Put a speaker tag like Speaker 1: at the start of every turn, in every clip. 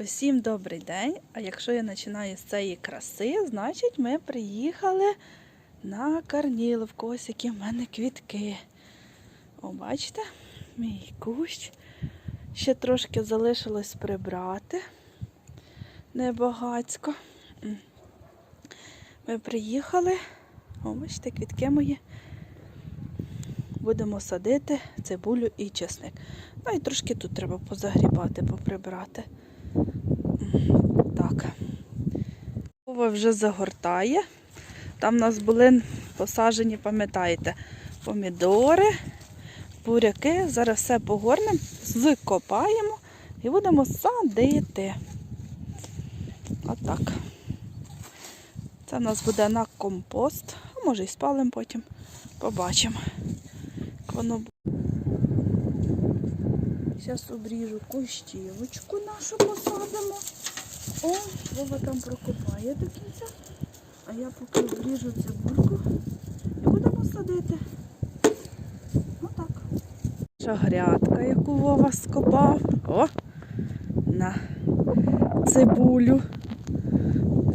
Speaker 1: Усім добрий день. А якщо я починаю з цієї краси, значить ми приїхали на Карніловку. Ось які в мене квітки. О, бачите, мій кущ. Ще трошки залишилось прибрати. Небагацько. Ми приїхали. О, бачите, квітки мої. Будемо садити цибулю і чесник. Ну і трошки тут треба позагрібати, поприбрати. Так. Вова вже загортає. Там у нас були посаджені, пам'ятаєте, помідори, буряки. Зараз все погорнемо, викопаємо і будемо садити. Отак. Це в нас буде на компост, а може і спалимо потім. Побачимо. Як воно буде. Зараз обріжу кущівочку нашу посадимо. О, Вова там прокопає до кінця. А я поки обріжу цибульку і будемо садити. Отак. Наша грядка, яку Вова скопав. О! На цибулю.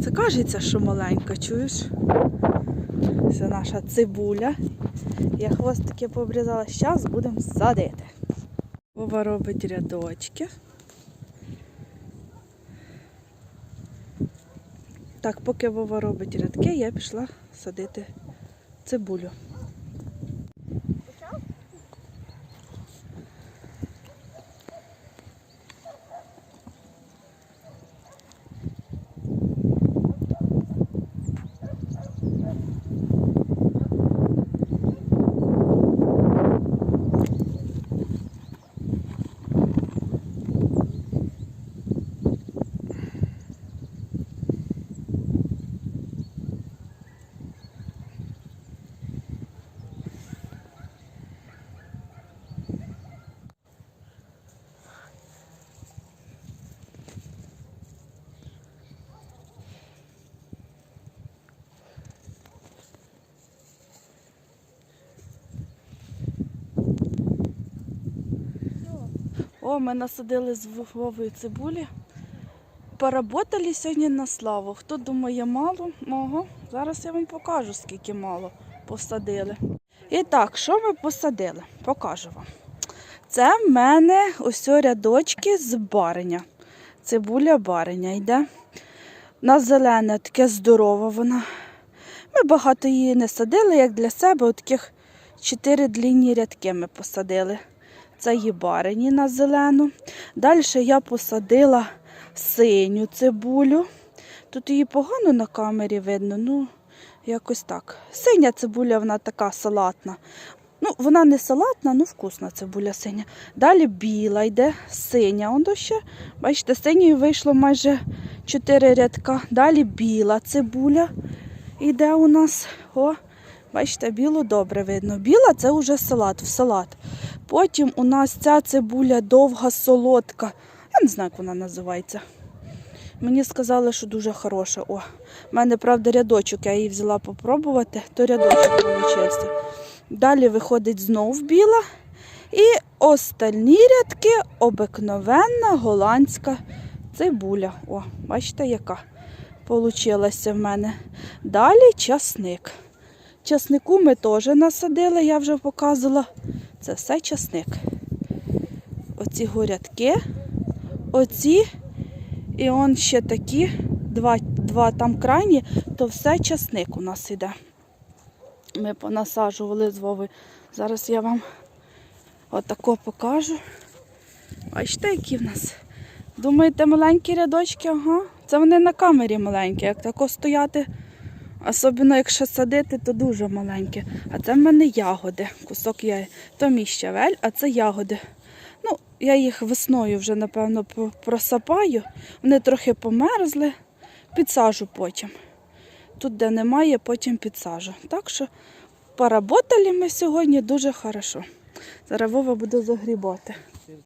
Speaker 1: Це кажеться, що маленька, чуєш? Це наша цибуля. Я хвостики пообрізала. Зараз будемо садити. Вова робить рядочки. Так, поки Вова робить рядки, я пішла садити цибулю. О, ми насадили з Вовою цибулі. Поработали сьогодні на славу. Хто думає мало, ого, зараз я вам покажу, скільки мало посадили. І так, що ми посадили? Покажу вам. Це в мене ось рядочки з бариня. Цибуля бариня йде. На зелене, таке здорова вона. Ми багато її не садили, як для себе, от таких чотири длінні рядки ми посадили. Це її барині на зелену. Далі я посадила синю цибулю. Тут її погано на камері видно, ну якось так. Синя цибуля, вона така салатна. Ну, вона не салатна, ну вкусна цибуля синя. Далі біла йде, синя. Он ще, бачите, синьої вийшло майже 4 рядка. Далі біла цибуля йде у нас. О, бачите, білу добре видно. Біла це вже салат, в салат. Потім у нас ця цибуля довга, солодка. Я не знаю, як вона називається. Мені сказали, що дуже хороша. О, в мене, правда, рядочок, я її взяла попробувати, то рядочок вийшов. Далі виходить знов біла. І остальні рядки обикновенна голландська цибуля. О, бачите, яка получилася в мене. Далі часник. Часнику ми теж насадили, я вже показувала. Це все часник. Оці горядки, оці, і он ще такі, два, два там крайні, то все часник у нас іде. Ми понасаджували з Вови. Зараз я вам отако покажу. Бачите, які в нас. Думаєте, маленькі рядочки? Ага. Це вони на камері маленькі. Як тако стояти, особливо якщо садити, то дуже маленькі. А це в мене ягоди. Кусок я. То мій щавель, а це ягоди. Ну, я їх весною вже, напевно, просапаю. Вони трохи померзли, підсажу потім. Тут, де немає, потім підсажу. Так що поработали ми сьогодні дуже хорошо. Зараз Вова буде загрібати.